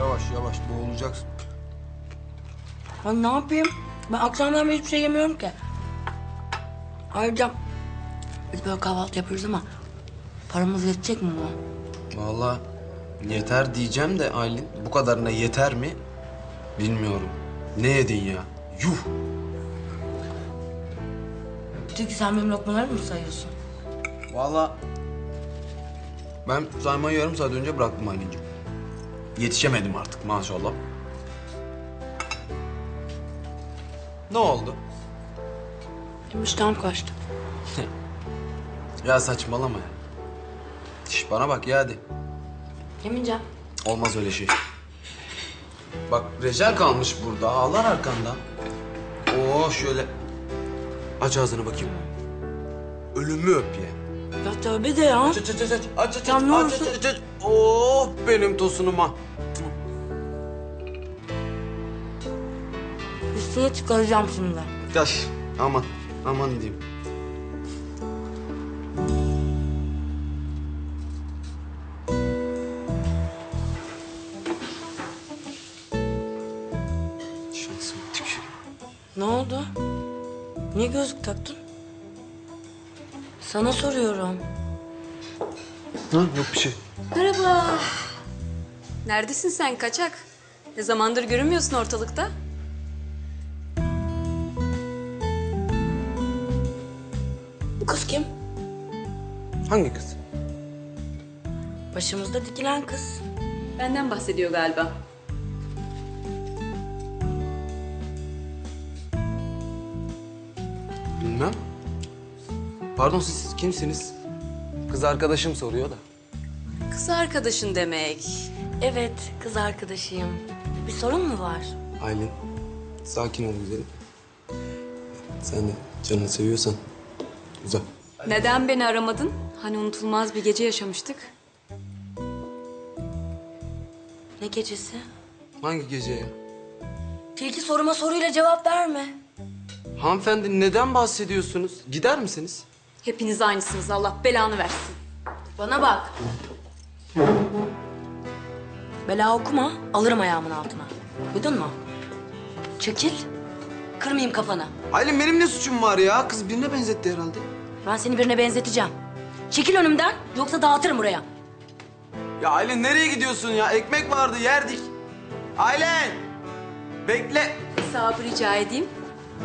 Yavaş yavaş boğulacaksın. Ben ne yapayım? Ben akşamdan beri hiçbir şey yemiyorum ki. Ayrıca biz böyle kahvaltı yapıyoruz ama paramız yetecek mi bu? Vallahi yeter diyeceğim de Aylin bu kadarına yeter mi bilmiyorum. Ne yedin ya? Yuh! Çünkü sen benim lokmalarımı mı sayıyorsun? Vallahi ben saymayı yarım saat önce bıraktım Aylin'cim. Yetişemedim artık maşallah. Ne oldu? İştahım kaçtı. Ya saçmalama ya. Şş, bana bak ya hadi. Yemeyeceğim. Olmaz öyle şey. Bak Recel kalmış burada. Ağlar arkanda. Oo şöyle. Aç ağzını bakayım. Ölümü öp ya. Ya tövbe de ya. Aç aç aç aç aç aç aç Ya ne aç olursun- aç aç aç. Oh benim tosunuma. Üstüne çıkaracağım şimdi. Yaş aman aman diyeyim. Şansıma tükür. Ne oldu? Niye gözlük taktın? Sana soruyorum. Ha yok bir şey. Merhaba. Neredesin sen kaçak? Ne zamandır görünmüyorsun ortalıkta? Bu kız kim? Hangi kız? Başımızda dikilen kız. Benden bahsediyor galiba. Bilmem. Pardon siz kimsiniz? Kız arkadaşım soruyor da. Kız arkadaşın demek. Evet, kız arkadaşıyım. Bir sorun mu var? Aylin, sakin ol güzelim. Sen de canını seviyorsan güzel. Neden beni aramadın? Hani unutulmaz bir gece yaşamıştık. Ne gecesi? Hangi gece ya? Tilki soruma soruyla cevap verme. Hanımefendi neden bahsediyorsunuz? Gider misiniz? Hepiniz aynısınız. Allah belanı versin. Bana bak. Bela okuma, alırım ayağımın altına. Duydun mu? Çekil, kırmayayım kafanı. Aylin benim ne suçum var ya? Kız birine benzetti herhalde. Ben seni birine benzeteceğim. Çekil önümden, yoksa dağıtırım buraya. Ya Aylin nereye gidiyorsun ya? Ekmek vardı yerdik. Aylin! Bekle. Hesabı rica edeyim.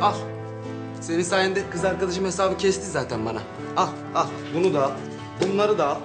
Al. Senin sayende kız arkadaşım hesabı kesti zaten bana. Al, al. Bunu da al. Bunları da al.